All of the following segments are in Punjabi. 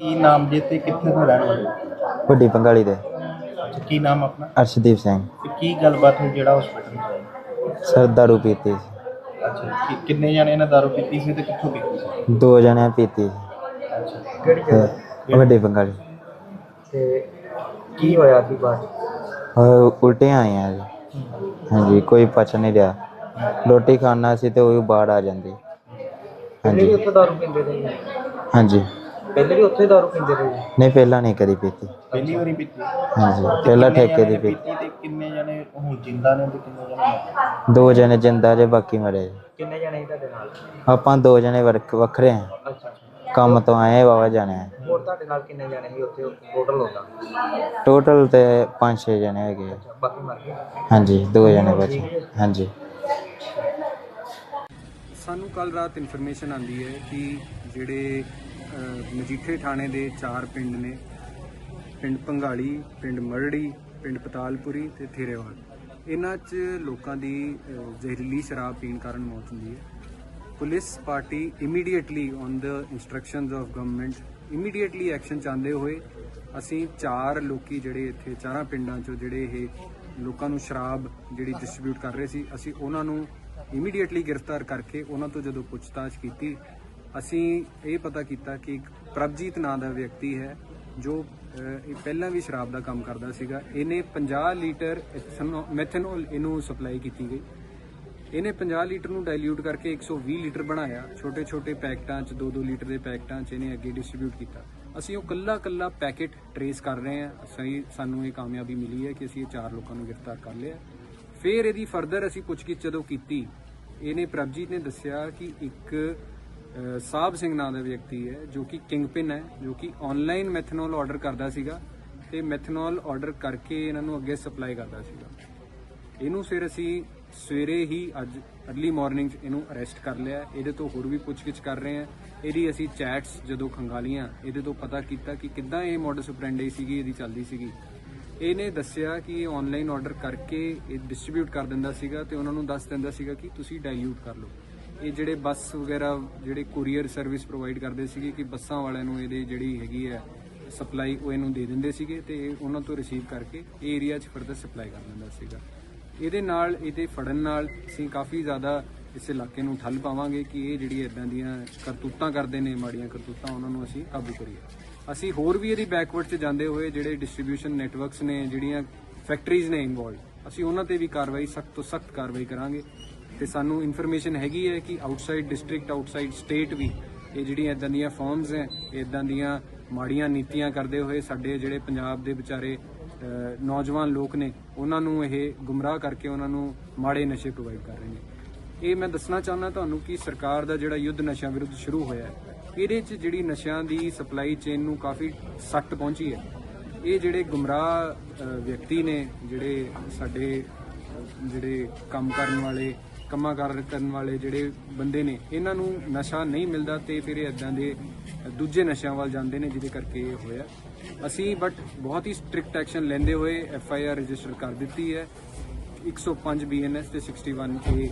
ਕੀ ਨਾਮ ਜੇ ਤੇ ਕਿੱਥੇ ਦਾ ਰਹਿਣ ਵਾਲੇ ਹੋ? ਵੱਡੀ ਪੰਗਾਲੀ ਦੇ। ਅੱਛਾ ਕੀ ਨਾਮ ਆਪਣਾ? ਅਰਸ਼ਦੀਪ ਸਿੰਘ। ਤੇ ਕੀ ਗੱਲਬਾਤ ਹੋਈ ਜਿਹੜਾ ਹਸਪੀਟਲ ਚ ਆਏ? ਸਰ ਦਾਰੂ ਪੀਤੀ ਸੀ। ਅੱਛਾ ਕਿ- ਕਿੰਨੇ ਜਣੇ ਨੇ ਦਾਰੂ ਪੀਤੀ ਸੀ ਤੇ ਕਿੱਥੋਂ ਪੀਤੀ ਸੀ? ਦੋ ਜਣੇ ਪੀਤੀ ਸੀ। ਅੱਛਾ। ਕਿਹੜੀ ਤੇ ਵੱਡੀ ਪੰਗਾਲੀ ਤੇ ਕੀ ਹੋਇਆ ਸੀ ਬਾਅਦ ਉਹ ਉਲਟੇ ਆਏ ਆ ਜੀ। ਹਾਂਜੀ ਕੋਈ ਪਚ ਨਹੀਂ ਰਿਹਾ। ਰੋਟੀ ਖਾਣਾ ਸੀ ਤੇ ਉਹ ਵੀ ਬਾਹਰ ਆ ਜਾਂਦੀ। ਹਾਂਜੀ। ਉੱਥੇ ਦਾਰੂ ਪੀਂਦੇ ਰਹੇ ਹਾਂਜੀ। ਪਹਿਲੇ ਵੀ ਉੱਥੇ ਦਾਰੂ ਪੀਂਦੇ ਰਹੇ ਨਹੀਂ ਪਹਿਲਾਂ ਨਹੀਂ ਕਦੀ ਪੀਤੀ। ਪਹਿਲੀ ਵਾਰੀ ਪੀਤੀ? ਹਾਂਜੀ ਪਹਿਲਾਂ ਠੇਕੇ ਦੀ ਪੀਤੀ। ਤੇ ਕਿੰਨੇ ਜਣੇ ਹੁਣ ਜਿੰਦਾ ਨੇ ਤੇ ਕਿੰਨੇ ਜਣੇ ਮਰੇ? ਦੋ ਜਣੇ ਜਿੰਦਾ ਜੇ ਬਾਕੀ ਮਰੇ। ਕਿੰਨੇ ਜਣੇ ਸੀ ਤੁਹਾਡੇ ਨਾਲ? ਆਪਾਂ ਦੋ ਜਣੇ ਵਰਕ- ਵੱਖਰੇ ਆ। ਅੱਛਾ ਕੰਮ ਤੋਂ ਆਏ ਵਾਵਾ ਜਾਣੇ ਆ। ਹੋਰ ਤੁਹਾਡੇ ਨਾਲ ਕਿੰਨੇ ਜਣੇ ਸੀ ਉੱਥੇ? ਟੋਟਲ ਹੁੰਦਾ ਟੋਟਲ ਤੇ 5-6 ਜਣੇ ਹੈਗੇ ਆ। ਬਾਕੀ ਮਰ ਗਏ? ਹਾਂਜੀ ਦੋ ਜਣੇ ਬਚੇ। ਹਾਂਜੀ। ਸਾਨੂੰ ਕੱਲ ਰਾਤ ਇਨਫੋਰਮੇਸ਼ਨ ਆਂਦੀ ਹੈ ਕਿ ਜਿਹੜੇ ਮਜੀਠੇ ਥਾਣੇ ਦੇ ਚਾਰ ਪਿੰਡ ਨੇ। ਪਿੰਡ ਪੰਗਾਲੀ, ਪਿੰਡ ਮਰੜੀ, ਪਿੰਡ ਪਤਾਲਪੁਰੀ ਤੇ ਥੇਰੇਵਾਲ। ਇਹਨਾਂ 'ਚ ਲੋਕਾਂ ਦੀ ਜ਼ਹਿਰੀਲੀ ਸ਼ਰਾਬ ਪੀਣ ਕਾਰਨ ਮੌਤ ਹੁੰਦੀ ਹੈ। Police party immediately on the instructions of government immediately action ਚਾਹੁੰਦੇ ਹੋਏ ਅਸੀਂ ਚਾਰ ਲੋਕੀ ਜਿਹੜੇ ਇੱਥੇ, ਚਾਰਾਂ ਪਿੰਡਾਂ 'ਚੋਂ ਜਿਹੜੇ ਇਹ ਲੋਕਾਂ ਨੂੰ ਸ਼ਰਾਬ ਜਿਹੜੀ ਡਿਸਟ੍ਰੀਬਿਊਟ ਕਰ ਰਹੇ ਸੀ, ਅਸੀਂ ਉਹਨਾਂ ਨੂੰ ਇਮੀਡੀਏਟਲੀ ਗ੍ਰਿਫਤਾਰ ਕਰਕੇ ਉਹਨਾਂ ਤੋਂ ਜਦੋਂ ਪੁੱਛਤਾਛ ਕੀਤੀ ਅਸੀਂ ਇਹ ਪਤਾ ਕੀਤਾ ਕਿ ਇੱਕ ਪ੍ਰਭਜੀਤ ਨਾਂ ਦਾ ਵਿਅਕਤੀ ਹੈ ਜੋ ਇਹ ਪਹਿਲਾਂ ਵੀ ਸ਼ਰਾਬ ਦਾ ਕੰਮ ਕਰਦਾ ਸੀਗਾ। ਇਹਨੇ 50 ਲੀਟਰ ਮੈਥਨੋਲ ਇਹਨੂੰ ਸਪਲਾਈ ਕੀਤੀ ਗਈ। ਇਹਨੇ 50 ਲੀਟਰ ਨੂੰ ਡਾਈਲਿਊਟ ਕਰਕੇ 120 ਲੀਟਰ ਬਣਾਇਆ। ਛੋਟੇ ਛੋਟੇ ਪੈਕਟਾਂ 'ਚ 2-2 ਲੀਟਰ ਦੇ ਪੈਕਟਾਂ 'ਚ ਇਹਨੇ ਅੱਗੇ ਡਿਸਟ੍ਰੀਬਿਊਟ ਕੀਤਾ। ਅਸੀਂ ਉਹ ਕੱਲਾ ਕੱਲਾ ਪੈਕੇਟ ਟਰੇਸ ਕਰ ਰਹੇ ਹਾਂ। ਸਹੀ ਸਾਨੂੰ ਇਹ ਕਾਮਯਾਬੀ ਮਿਲੀ ਹੈ ਕਿ ਅਸੀਂ ਇਹ ਚਾਰ ਲੋਕਾਂ ਨੂੰ ਗ੍ਰਿਫਤਾਰ ਕਰ ਲਿਆ। ਫਿਰ ਇਹਦੀ ਫਰਦਰ ਅਸੀਂ ਪੁੱਛਗਿੱਛ ਜਦੋਂ ਕੀਤੀ, ਇਹਨੇ ਪ੍ਰਭਜੀਤ ਨੇ ਦੱਸਿਆ ਕਿ ਇੱਕ ਸਾਹਿਬ ਸਿੰਘ ਨਾਂ ਦਾ ਵਿਅਕਤੀ ਹੈ, ਜੋ ਕਿ ਕਿੰਗਪਿਨ ਹੈ, ਜੋ ਕਿ ਆਨਲਾਈਨ ਮੈਥਨੋਲ ਆਰਡਰ ਕਰਦਾ ਸੀਗਾ ਤੇ ਮੈਥਨੋਲ ਆਰਡਰ ਕਰਕੇ ਇਹਨਾਂ ਨੂੰ ਅੱਗੇ ਸਪਲਾਈ ਕਰਦਾ ਸੀਗਾ। ਇਹਨੂੰ ਫਿਰ ਅਸੀਂ ਸਵੇਰੇ ਹੀ ਅੱਜ ਅਰਲੀ ਮਾਰਨਿੰਗ 'ਚ ਇਹਨੂੰ ਅਰੈਸਟ ਕਰ ਲਿਆ। ਇਹਦੇ ਤੋਂ ਹੋਰ ਵੀ ਪੁੱਛਗਿੱਛ ਕਰ ਰਹੇ ਹਾਂ। ਇਹਦੀ ਅਸੀਂ ਚੈਟਸ ਜਦੋਂ ਖੰਗਾਲੀਆਂ, ਇਹਦੇ ਤੋਂ ਪਤਾ ਕੀਤਾ ਕਿ ਕਿੱਦਾਂ ਇਹ ਮੋਡਸ ਆਪਰੈਂਡੀ ਸੀਗੀ, ਇਹਦੀ ਚੱਲਦੀ ਸੀਗੀ। ਇਹਨੇ ਦੱਸਿਆ ਕਿ ਇਹ ਆਨਲਾਈਨ ਆਰਡਰ ਕਰਕੇ ਇਹ ਡਿਸਟ੍ਰੀਬਿਊਟ ਕਰ ਦਿੰਦਾ ਸੀਗਾ ਤੇ ਉਹਨਾਂ ਨੂੰ ਦੱਸ ਦਿੰਦਾ ਸੀਗਾ ਕਿ ਤੁਸੀਂ ਡਾਈਲਿਊਟ ਕਰ ਲਓ। ਇਹ ਜਿਹੜੇ ਬੱਸ ਵਗੈਰਾ, ਜਿਹੜੇ ਕੁਰੀਅਰ ਸਰਵਿਸ ਪ੍ਰੋਵਾਈਡ ਕਰਦੇ ਸੀਗੇ ਕਿ ਬੱਸਾਂ ਵਾਲਿਆਂ ਨੂੰ ਇਹਦੇ ਜਿਹੜੀ ਹੈਗੀ ਹੈ ਸਪਲਾਈ ਉਹ ਇਹਨੂੰ ਦੇ ਦਿੰਦੇ ਸੀਗੇ ਤੇ ਇਹ ਉਹਨਾਂ ਤੋਂ ਰਿਸੀਵ ਕਰਕੇ ਇਹ ਏਰੀਆ 'ਚ ਫਰਦਰ ਸਪਲਾਈ ਕਰ ਦਿੰਦਾ ਸੀਗਾ। ਇਹਦੇ ਨਾਲ, ਇਹਦੇ ਫੜਨ ਨਾਲ ਅਸੀਂ ਕਾਫੀ ਜ਼ਿਆਦਾ ਇਸ ਇਲਾਕੇ ਨੂੰ ਠੱਲ ਪਾਵਾਂਗੇ ਕਿ ਇਹ ਜਿਹੜੀ ਇਦਾਂ ਦੀਆਂ ਕਰਤੂਤਾਂ ਕਰਦੇ ਨੇ, ਮਾੜੀਆਂ ਕਰਤੂਤਾਂ ਉਹਨਾਂ ਨੂੰ ਅਸੀਂ ਕਾਬੂ ਕਰੀਏ। ਅਸੀਂ ਹੋਰ ਵੀ ਇਹਦੀ ਬੈਕਵਰਡ 'ਚ ਜਾਂਦੇ ਹੋਏ ਜਿਹੜੇ ਡਿਸਟ੍ਰੀਬਿਊਸ਼ਨ ਨੈਟਵਰਕਸ ਨੇ, ਜਿਹੜੀਆਂ ਫੈਕਟਰੀਜ਼ ਨੇ ਇਨਵੋਲਡ ਅਸੀਂ ਉਹਨਾਂ ਤੇ ਵੀ ਕਾਰਵਾਈ, ਸਖਤ ਤੋਂ ਸਖਤ ਕਾਰਵਾਈ ਕਰਾਂਗੇ। ਤੇ ਸਾਨੂੰ ਇਨਫੋਰਮੇਸ਼ਨ ਹੈਗੀ ਹੈ ਕਿ ਆਊਟਸਾਈਡ ਡਿਸਟ੍ਰਿਕਟ ਆਊਟਸਾਈਡ ਸਟੇਟ ਵੀ ਇਹ ਜਿਹੜੀਆਂ ਇਦਾਂ ਦੀਆਂ ਫਰਮਸ ਹੈ ਇਦਾਂ ਦੀਆਂ ਮਾੜੀਆਂ ਨੀਤੀਆਂ ਕਰਦੇ ਹੋਏ ਸਾਡੇ ਜਿਹੜੇ ਪੰਜਾਬ ਦੇ ਵਿਚਾਰੇ ਨੌਜਵਾਨ ਲੋਕ ਨੇ, ਉਹਨਾਂ ਨੂੰ ਇਹ ਗੁੰਮਰਾਹ ਕਰਕੇ ਉਹਨਾਂ ਨੂੰ ਮਾੜੇ ਨਸ਼ੇ ਪ੍ਰੋਵਾਈਡ ਕਰ ਰਹੇ ਨੇ। ਇਹ ਮੈਂ ਦੱਸਣਾ ਚਾਹੁੰਦਾ ਤੁਹਾਨੂੰ ਕਿ ਸਰਕਾਰ ਦਾ ਜਿਹੜਾ ਯੁੱਧ ਨਸ਼ਿਆਂ ਵਿਰੁੱਧ ਸ਼ੁਰੂ ਹੋਇਆ ਹੈ, ਇਹਦੇ 'ਚ ਜਿਹੜੀ ਨਸ਼ਿਆਂ ਦੀ ਸਪਲਾਈ ਚੇਨ ਨੂੰ ਕਾਫੀ ਸੱਟ ਪਹੁੰਚੀ ਹੈ। ਇਹ ਜਿਹੜੇ ਗੁੰਮਰਾਹ ਵਿਅਕਤੀ ਨੇ, ਜਿਹੜੇ ਸਾਡੇ ਜਿਹੜੇ ਕੰਮ ਕਰਨ ਵਾਲੇ ਕੰਮਾਂ ਕਾਰ ਕਰਨ ਵਾਲੇ ਜਿਹੜੇ ਬੰਦੇ ਨੇ, ਇਹਨਾਂ ਨੂੰ ਨਸ਼ਾ ਨਹੀਂ ਮਿਲਦਾ ਤੇ ਫਿਰ ਇਹ ਇਦਾਂ ਦੇ ਦੂਜੇ ਨਸ਼ਿਆਂ ਵੱਲ ਜਾਂਦੇ ਨੇ ਜਿਹਦੇ ਕਰਕੇ ਇਹ ਹੋਇਆ। ਅਸੀਂ ਬਟ ਬਹੁਤ ਹੀ ਸਟ੍ਰਿਕਟ ਐਕਸ਼ਨ ਲੈਂਦੇ ਹੋਏ ਐਫ ਆਈ ਆਰ ਰਜਿਸਟਰ ਕਰ ਦਿੱਤੀ ਹੈ। 105 ਬੀਐਨਐਸ ਤੇ 61 ਏ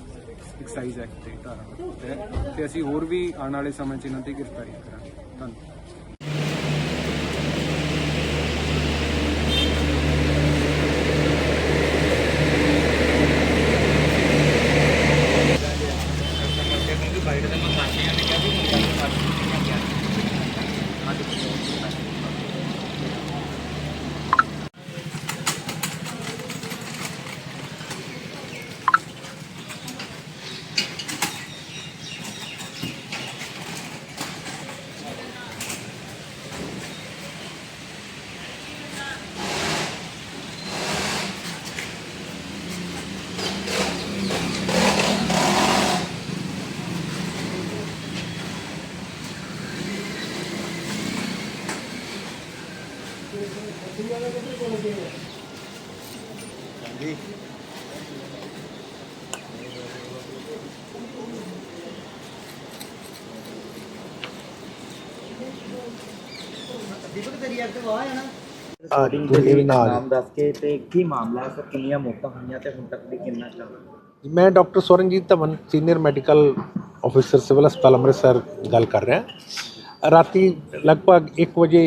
ਐਕਸਾਈਜ਼ ਐਕਟ ਤੇ ਧਾਰਾ ਤਹਿਤ ਤੇ ਅਸੀਂ ਹੋਰ ਵੀ ਆਉਣ ਵਾਲੇ ਸਮੇਂ 'ਚ ਇਹਨਾਂ ਤੇ ਗ੍ਰਿਫਤਾਰੀ ਕਰਾਂਗੇ। ਧੰਨਵਾਦ। ਸਟਾਰਟਿੰਗ ਦੇ ਨਾਮ ਦੱਸ ਕੇ ਤੇ ਕੀ ਮਾਮਲਾ ਹੈ? ਸਰ ਕਿੰਨੀਆਂ ਮੌਤਾਂ ਹੋਈਆਂ ਤੇ ਹੁਣ ਤੱਕ ਦੀ ਕਿੰਨਾ ਚੱਲ ਮੈਂ doctor Swaranjit Dhawan senior medical officer civil ਹਸਪਤਾਲ ਅੰਮ੍ਰਿਤਸਰ ਗੱਲ ਕਰ ਰਿਹਾ। ਰਾਤੀ ਲਗਭਗ 1 ਵਜੇ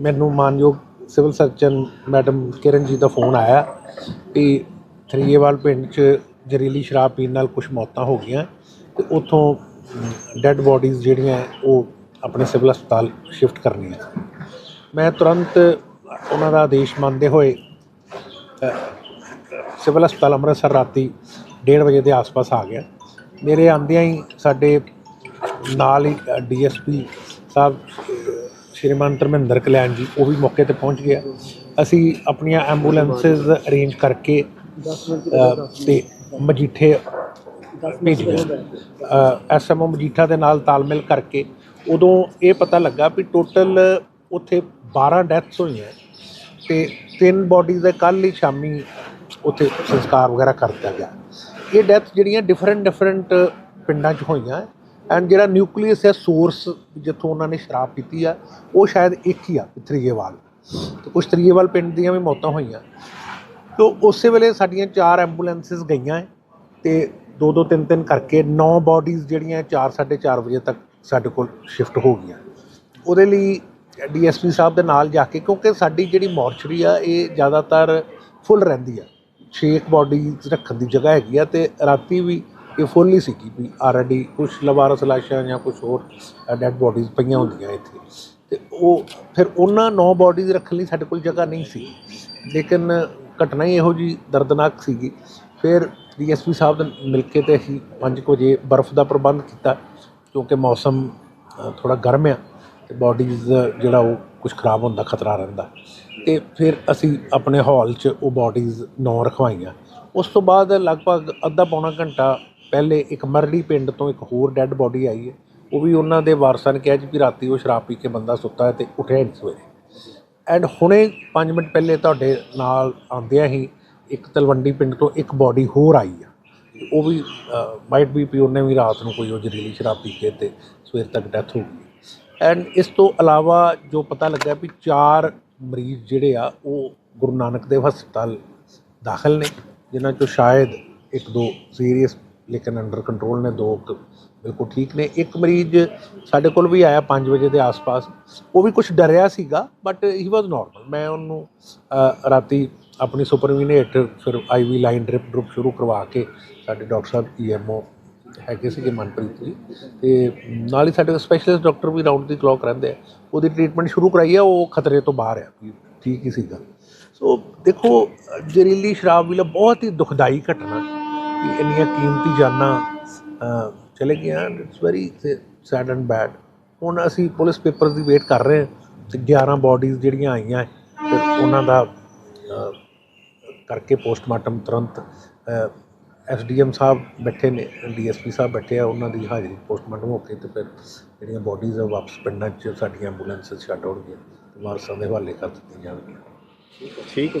ਮੈਨੂੰ ਮਾਨਯੋਗ ਸਿਵਲ ਸਰਜਨ ਮੈਡਮ ਕਿਰਨ ਜੀ ਦਾ ਫੋਨ ਆਇਆ ਕਿ ਥਰੀਏਵਾਲ ਪਿੰਡ 'ਚ ਜ਼ਹਿਰੀਲੀ ਸ਼ਰਾਬ ਪੀਣ ਨਾਲ ਕੁਝ ਮੌਤਾਂ ਹੋ ਗਈਆਂ ਤੇ ਉੱਥੋਂ ਡੈੱਡ ਬੋਡੀਜ਼ ਜਿਹੜੀਆਂ ਉਹ ਆਪਣੇ ਸਿਵਲ ਹਸਪਤਾਲ ਸ਼ਿਫਟ ਕਰਨੀਆਂ ਮੈਂ ਤੁਰੰਤ ਉਹਨਾਂ ਦਾ ਆਦੇਸ਼ ਮੰਨਦੇ ਹੋਏ ਸਿਵਲ ਹਸਪਤਾਲ ਅੰਮ੍ਰਿਤਸਰ ਰਾਤੀ 1:30 ਵਜੇ ਦੇ ਆਸ-ਪਾਸ ਆ ਗਿਆ। ਮੇਰੇ ਆਂਦਿਆਂ ਹੀ ਸਾਡੇ ਨਾਲ ਹੀ ਡੀਐਸਪੀ ਸਾਹਿਬ ਸ਼੍ਰੀਮਾਨ ਧਰਮਿੰਦਰ ਕਲਿਆਣ ਜੀ ਉਹ ਵੀ ਮੌਕੇ ਤੇ ਪਹੁੰਚ ਗਿਆ ਅਸੀਂ ਆਪਣੀਆਂ ਐਂਬੂਲੈਂਸਸ ਅਰੇਂਜ ਕਰਕੇ ਅ, ਤੇ ਮਜੀਠੇ ਭੇਜ ਗਏ। ਐਸਐਮਓ ਮਜੀਠਾ ਦੇ ਨਾਲ ਤਾਲਮੇਲ ਕਰਕੇ ਉਦੋਂ ਇਹ ਪਤਾ ਲੱਗਾ ਵੀ ਟੋਟਲ ਉੱਥੇ 12 ਡੈਥਸ ਹੋਈਆਂ ਤੇ ਤਿੰਨ ਬੋਡੀਜ਼ ਦੇ ਕੱਲ੍ਹ ਹੀ ਸ਼ਾਮੀ ਉੱਥੇ ਸੰਸਕਾਰ ਵਗੈਰਾ ਕਰ ਦਿੱਤਾ ਗਿਆ। ਇਹ ਡੈਥ ਜਿਹੜੀਆਂ ਡਿਫਰੈਂਟ ਡਿਫਰੈਂਟ ਪਿੰਡਾਂ 'ਚ ਹੋਈਆਂ। ਐਂਡ ਜਿਹੜਾ ਨਿਊਕਲੀਅਸ ਹੈ ਸੋਰਸ ਜਿੱਥੋਂ ਉਹਨਾਂ ਨੇ ਸ਼ਰਾਬ ਪੀਤੀ ਆ, ਉਹ ਸ਼ਾਇਦ ਇੱਕ ਹੀ ਆ ਥਰੀਏਵਾਲ ਤੇ ਕੁਝ ਥਰੀਏਵਾਲ ਪਿੰਡ ਦੀਆਂ ਵੀ ਮੌਤਾਂ ਹੋਈਆਂ। ਤੋ ਉਸੇ ਵੇਲੇ ਸਾਡੀਆਂ ਚਾਰ ਐਂਬੂਲੈਂਸਸ ਗਈਆਂ ਹੈ ਤੇ ਦੋ ਦੋ ਤਿੰਨ ਤਿੰਨ ਕਰਕੇ ਨੌ ਬਾਡੀਜ਼ ਜਿਹੜੀਆਂ 4 4:30 ਵਜੇ ਤੱਕ ਸਾਡੇ ਕੋਲ ਸ਼ਿਫਟ ਹੋ ਗਈਆਂ। ਉਹਦੇ ਲਈ ਡੀਐਸਪੀ ਸਾਹਿਬ ਦੇ ਨਾਲ ਜਾ ਕੇ, ਕਿਉਂਕਿ ਸਾਡੀ ਜਿਹੜੀ ਮੋਰਚਰੀ ਆ, ਇਹ ਜ਼ਿਆਦਾਤਰ ਫੁੱਲ ਰਹਿੰਦੀ ਆ। ਛੇ ਬਾਡੀਜ਼ ਰੱਖਣ ਦੀ ਜਗ੍ਹਾ ਹੈਗੀ ਆ, ਤੇ ਰਾਤੀ ਵੀ ਇਹ ਫੁੱਲ ਹੀ ਸੀਗੀ ਵੀ ਆਲਰੇਡੀ ਕੁਝ ਲਵਾਰਸ ਲਾਸ਼ਾਂ ਜਾਂ ਕੁਝ ਹੋਰ ਡੈੱਡ ਬੋਡੀਜ਼ ਪਈਆਂ ਹੁੰਦੀਆਂ ਇੱਥੇ। ਤੇ ਉਹ ਫਿਰ ਉਹਨਾਂ ਨੌ ਬੋਡੀਜ਼ ਰੱਖਣ ਲਈ ਸਾਡੇ ਕੋਲ ਜਗ੍ਹਾ ਨਹੀਂ ਸੀ। ਲੇਕਿਨ ਘਟਨਾ ਹੀ ਇਹੋ ਜੀ ਦਰਦਨਾਕ ਸੀਗੀ। ਫਿਰ ਡੀਐਸਪੀ ਸਾਹਿਬ ਨਾਲ ਮਿਲ ਕੇ ਤੇ ਅਸੀਂ 5 ਵਜੇ ਬਰਫ਼ ਦਾ ਪ੍ਰਬੰਧ ਕੀਤਾ ਕਿਉਂਕਿ ਮੌਸਮ ਥੋੜਾ ਗਰਮ ਆ ਤੇ ਬਾਡੀਜ਼ ਜਿਹੜਾ ਉਹ ਕੁਝ ਖਰਾਬ ਹੋਣ ਦਾ ਖਤਰਾ ਰਹਿੰਦਾ। ਤੇ ਫਿਰ ਅਸੀਂ ਆਪਣੇ ਹਾਲ 'ਚ ਉਹ ਬਾਡੀਜ਼ ਨੌ ਰਖਵਾਈਆਂ। ਉਸ ਤੋਂ ਬਾਅਦ ਲਗਭਗ ਅੱਧਾ ਪੌਣਾ ਘੰਟਾ ਪਹਿਲੇ ਇੱਕ ਮਰੜੀ ਪਿੰਡ ਤੋਂ ਇੱਕ ਹੋਰ ਡੈੱਡ ਬੋਡੀ ਆਈ ਹੈ। ਉਹ ਵੀ ਉਹਨਾਂ ਦੇ ਵਾਰਸਾਂ ਨੇ ਕਿਹਾ ਜੀ ਵੀ ਰਾਤੀ ਉਹ ਸ਼ਰਾਬ ਪੀ ਕੇ ਬੰਦਾ ਸੁੱਤਾ ਹੈ ਤੇ ਉੱਠਿਆ ਨਹੀਂ ਸਵੇਰੇ। ਐਂਡ ਹੁਣੇ 5 ਮਿੰਟ ਪਹਿਲੇ ਤੁਹਾਡੇ ਨਾਲ ਆਉਂਦਿਆਂ ਹੀ ਇੱਕ ਤਲਵੰਡੀ ਪਿੰਡ ਤੋਂ ਇੱਕ ਬੋਡੀ ਹੋਰ ਆਈ ਆ। ਉਹ ਵੀ ਮਾਈਟ ਬੀ ਪੀ ਉਹਨੇ ਵੀ ਰਾਤ ਨੂੰ ਕੋਈ ਉਹ ਜ਼ਹਿਰੀਲੀ ਸ਼ਰਾਬ ਪੀ ਕੇ ਤੇ ਸਵੇਰ ਤੱਕ ਡੈਥ ਹੋ ਗਈ। ਐਂਡ ਇਸ ਤੋਂ ਇਲਾਵਾ ਜੋ ਪਤਾ ਲੱਗਾ ਵੀ ਚਾਰ ਮਰੀਜ਼ ਜਿਹੜੇ ਆ, ਉਹ ਗੁਰੂ ਨਾਨਕ ਦੇਵ ਹਸਪਤਾਲ ਦਾਖਲ ਨੇ, ਜਿਨ੍ਹਾਂ ਚੋਂ ਸ਼ਾਇਦ ਇੱਕ ਦੋ ਸੀਰੀਅਸ ਲੇਕਿਨ ਅੰਡਰ ਕੰਟਰੋਲ ਨੇ ਦੋ ਬਿਲਕੁਲ ਠੀਕ ਨੇ। ਇੱਕ ਮਰੀਜ਼ ਸਾਡੇ ਕੋਲ ਵੀ ਆਇਆ 5 ਵਜੇ ਦੇ ਆਸ-ਪਾਸ। ਉਹ ਵੀ ਕੁਝ ਡਰਿਆ ਸੀਗਾ ਬਟ ਹੀ ਵਾਸ ਨਾਰਮਲ ਮੈਂ ਉਹਨੂੰ ਰਾਤੀ ਆਪਣੀ ਸੁਪਰਵੀਨ ਹੇਠ ਫਿਰ ਆਈਵੀ ਲਾਈਨ ਡ੍ਰਿਪ ਡਰੁਪ ਸ਼ੁਰੂ ਕਰਵਾ ਕੇ ਸਾਡੇ ਡਾਕਟਰ ਸਾਹਿਬ ਈਐਮਓ ਹੈਗੇ ਸੀਗੇ ਮਨਪ੍ਰੀਤ ਜੀ। ਤੇ ਨਾਲ ਹੀ ਸਾਡੇ ਸਪੈਸ਼ਲਿਸਟ ਡਾਕਟਰ ਵੀ ਰਾਊਂਡ ਦੀ ਕਲੌਕ ਰਹਿੰਦੇ ਆ। ਉਹਦੀ ਟ੍ਰੀਟਮੈਂਟ ਸ਼ੁਰੂ ਕਰਾਈ ਆ, ਉਹ ਖਤਰੇ ਤੋਂ ਬਾਹਰ ਆ, ਵੀ ਠੀਕ ਹੀ ਸੀਗਾ। ਸੋ ਦੇਖੋ, ਜ਼ਹਿਰੀਲੀ ਸ਼ਰਾਬ ਵੀ ਬਹੁਤ ਹੀ ਦੁਖਦਾਈ ਘਟਨਾ। ਕਿ ਇੰਨੀਆਂ ਕੀਮਤੀ ਜਾਨਾਂ ਚਲੇ ਗਈਆਂ it's very sad and bad ਹੁਣ ਅਸੀਂ ਪੁਲਿਸ ਪੇਪਰਸ ਦੀ ਵੇਟ ਕਰ ਰਹੇ ਹਾਂ ਤੇ 11 ਬਾਡੀਜ਼ ਜਿਹੜੀਆਂ ਆਈਆਂ ਫਿਰ ਉਹਨਾਂ ਦਾ ਕਰਕੇ ਪੋਸਟਮਾਰਟਮ ਤੁਰੰਤ ਐਸਡੀਐਮ ਸਾਹਿਬ ਬੈਠੇ ਨੇ ਡੀਐਸਪੀ ਸਾਹਿਬ ਬੈਠੇ ਆ ਉਹਨਾਂ ਦੀ ਹਾਜ਼ਰੀ ਪੋਸਟਮਾਰਟਮ ਹੋ ਕੇ ਤੇ ਫਿਰ ਜਿਹੜੀਆਂ ਬਾਡੀਜ਼ ਆ ਵਾਪਸ ਪਿੰਡਾਂ 'ਚ ਸਾਡੀਆਂ ਐਂਬੂਲੈਂਸ ਛੱਡ ਆਉਣਗੀਆਂ ਤੇ ਵਾਰਸਾਂ ਦੇ ਹਵਾਲੇ ਕਰ ਦਿੱਤੀਆਂ ਜਾਣਗੀਆਂ। ਠੀਕ ਹੈ